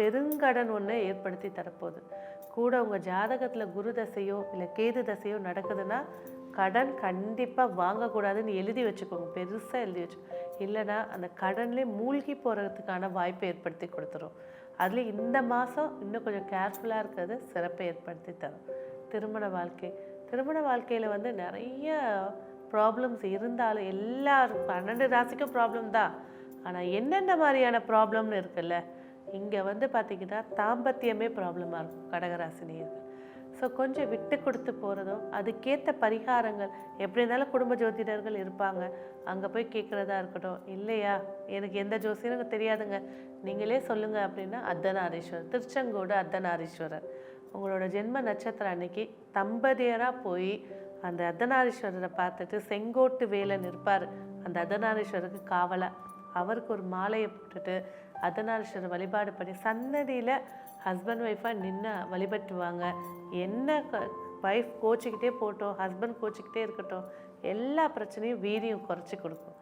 பெருங்கடன் ஒன்று ஏற்படுத்தி தரப்போகுது. கூட உங்கள் ஜாதகத்தில் குரு தசையோ இல்லை கேது தசையோ நடக்குதுன்னா கடன் கண்டிப்பாக வாங்கக்கூடாதுன்னு எழுதி வச்சுக்கோங்க. பெருசாக எழுதி வச்சு இல்லைன்னா அந்த கடன்லேயே மூழ்கி போகிறதுக்கான வாய்ப்பை ஏற்படுத்தி கொடுத்துரும். அதுலேயும் இந்த மாதம் இன்னும் கொஞ்சம் கேர்ஃபுல்லாக இருக்கிறது சிறப்பை ஏற்படுத்தி தரும். திருமண வாழ்க்கை. திருமண வாழ்க்கையில் வந்து நிறைய ப்ராப்ளம்ஸ் இருந்தாலும் எல்லாருக்கும் பன்னெண்டு ராசிக்கும் ப்ராப்ளம் தான். ஆனால் என்னென்ன மாதிரியான ப்ராப்ளம்னு இருக்குல்ல? இங்கே வந்து பார்த்திங்கன்னா தாம்பத்தியமே ப்ராப்ளமாக இருக்கும் கடகராசினியர்கள். ஸோ கொஞ்சம் விட்டு கொடுத்து போகிறதும் அதுக்கேற்ற பரிகாரங்கள் எப்படி இருந்தாலும் குடும்ப ஜோதிடர்கள் இருப்பாங்க. அங்கே போய் கேட்குறதா இருக்கட்டும். இல்லையா? எனக்கு எந்த ஜோசியரும் தெரியாதுங்க. நீங்களே சொல்லுங்கள் அப்படின்னா அர்த்தநாரீஸ்வரர். திருச்செங்கோடு அர்த்தநாரீஸ்வரர். உங்களோட ஜென்ம நட்சத்திரம் அன்னைக்கு தம்பதியராக போய் அந்த அர்த்தநாரீஸ்வரரை பார்த்துட்டு செங்கோட்டு வேலன் இருப்பார் அந்த அர்த்தநாரீஸ்வரருக்கு காவலாக அவருக்கு ஒரு மாலையை போட்டுட்டு அர்த்தநாரீஸ்வரர் வழிபாடு பண்ணி சன்னதியில் ஹஸ்பண்ட் ஒய்ஃபாக நின்று வழிபட்டுவாங்க. என்ன ஒய்ஃப் கோச்சிக்கிட்டே போட்டோம் ஹஸ்பண்ட் கோச்சிக்கிட்டே இருக்கட்டும் எல்லா பிரச்சனையும் வீரியம் குறைச்சி கொடுக்கும்.